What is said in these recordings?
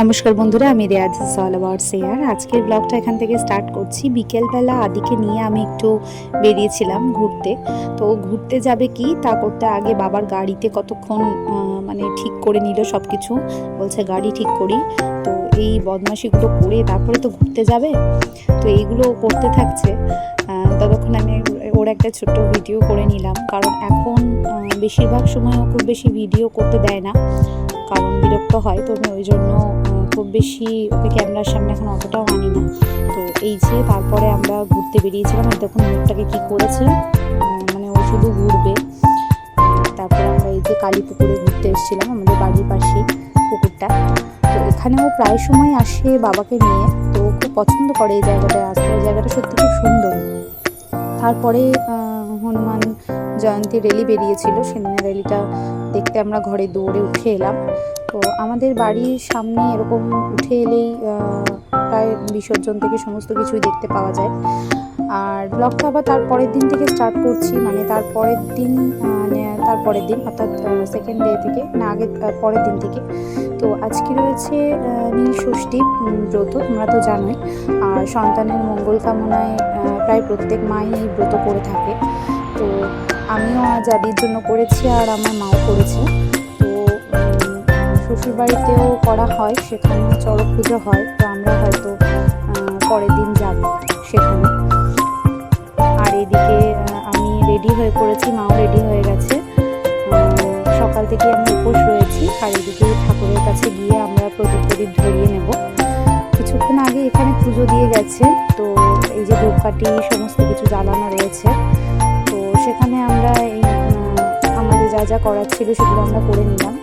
নমস্কার বন্ধুরা, আমি রেয়াজ অ্যাবাউট শেয়ার আজকের ব্লগটা এখান থেকে স্টার্ট করছি। বিকেলবেলা আদিকে নিয়ে আমি একটু বেরিয়েছিলাম ঘুরতে। তো ঘুরতে যাবে কি? তা করতে আগে বাবার গাড়িতে কতক্ষণ মানে ঠিক করে নিল সব কিছু বলছে, গাড়ি ঠিক করি। তো এই বদমাশিগুলো করে তারপরে তো ঘুরতে যাবে? তো এইগুলো করতে থাকছে। ততক্ষণ আমি ওর একটা ছোট্ট ভিডিও করে নিলাম। কারণ এখন বেশিরভাগ সময় খুব বেশি ভিডিও করতে দেয় না। কারণ হয়, তো আমি ওই জন্য খুব বেশি ওকে ক্যামেরার সামনে এখন অতটাও আনি না। তো এই যে তারপরে আমরা ঘুরতে বেরিয়েছিলাম, আর দেখুন মুখটাকে কি করেছে। মানে ও শুধু ঘুরবে। তারপরে আমরা এই যে কালী পুকুরে ঘুরতে এসেছিলাম, আমাদের বাড়ির পাশে পুকুরটা। তো এখানেও প্রায় সময় আসে বাবাকে নিয়ে। তো খুব পছন্দ করে এই জায়গাটায় আসতে এই জায়গাটা সত্যি খুব সুন্দর। তারপরে হনুমান জয়ন্তী রেলি বেরিয়েছিল। সেদিনের রেলিটা দেখতে আমরা ঘরে দৌড়ে উঠে এলাম। তো আমাদের বাড়ির সামনে এরকম উঠে এলেই প্রায় বিসর্জন থেকে সমস্ত কিছুই দেখতে পাওয়া যায়। আর ব্লগটা আবার তার পরের দিন থেকে স্টার্ট করছি মানে তার পরের দিন আহ, তার পরের দিন অর্থাৎ সেকেন্ড ডে থেকে না আগে পরের দিন থেকে। তো আজকে রয়েছে নীল ষষ্ঠী ব্রত তোমরা তো জানোই। আর সন্তানের মঙ্গল কামনায় প্রায় প্রত্যেক মাই এই ব্রত করে থাকে। তো আমিও আজ আদির জন্য করেছি আর আমার মাও করেছে। শ্বশুরবাড়িতেও করা হয় সেখানে চড়ক পুজো হয়, তো আমরা হয়তো পরের দিন যাব সেখানে। আর এদিকে আমি রেডি হয়ে পড়েছি, মাও রেডি হয়ে গেছে। সকাল থেকে আমি উপোস রয়েছি, আর এদিকে ঠাকুরের কাছে গিয়ে আমরা প্রদীপ প্রদীপ ধরিয়ে নেব। কিছুক্ষণ আগে এখানে পুজো দিয়ে গেছে, তো এই যে ধূপকাঠি, সমস্ত কিছু জ্বালানো রয়েছে। তো সেখানে আমরা এই আমাদের যা যা করার ছিল সেগুলো আমরা করে নিলাম।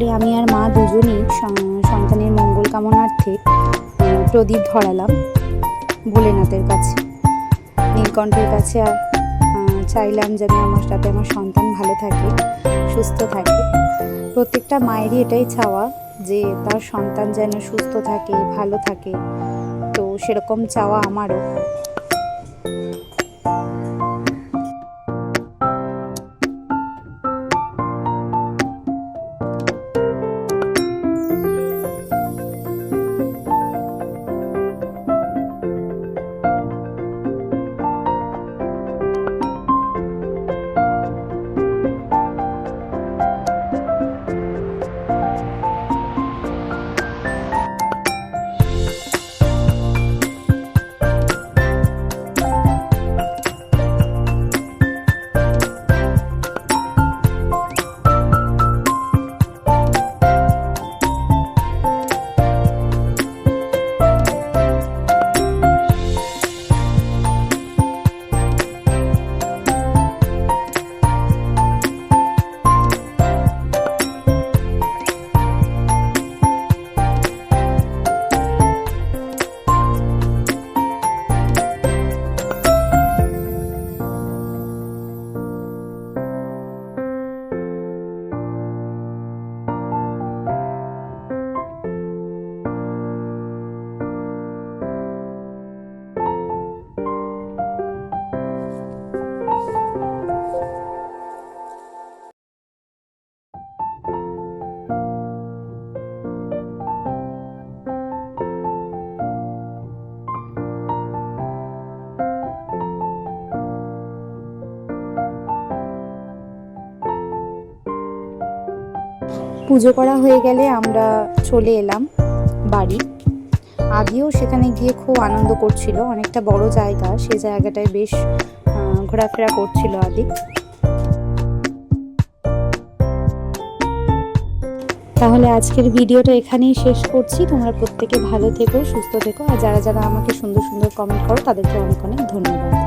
তারপরে আমি আর মা দুজনেই সন- সন্তানের মঙ্গল কামনার্থে প্রদীপ ধরালাম ভোলেনাথের কাছে। নীলকণ্ঠের কাছে আর চাইলাম যেন আমার সাথে আমার সন্তান ভালো থাকে, সুস্থ থাকে। প্রত্যেকটা মায়েরই এটাই চাওয়া যে তার সন্তান যেন সুস্থ থাকে, ভালো থাকে। তো সেরকম চাওয়া আমারও। পুজো করা হয়ে গেলে আমরা চলে এলাম বাড়ি। আগেও সেখানে গিয়ে খুব আনন্দ করছিল, অনেকটা বড় জায়গা, সে জায়গাটায় বেশ ঘোরাফেরা করছিল আদি তাহলে আজকের ভিডিওটা এখানেই শেষ করছি। তোমরা প্রত্যেকে ভালো থেকো, সুস্থ থেকো, আর যারা যারা আমাকে সুন্দর সুন্দর কমেন্ট করো তাদেরকে অনেক অনেক ধন্যবাদ।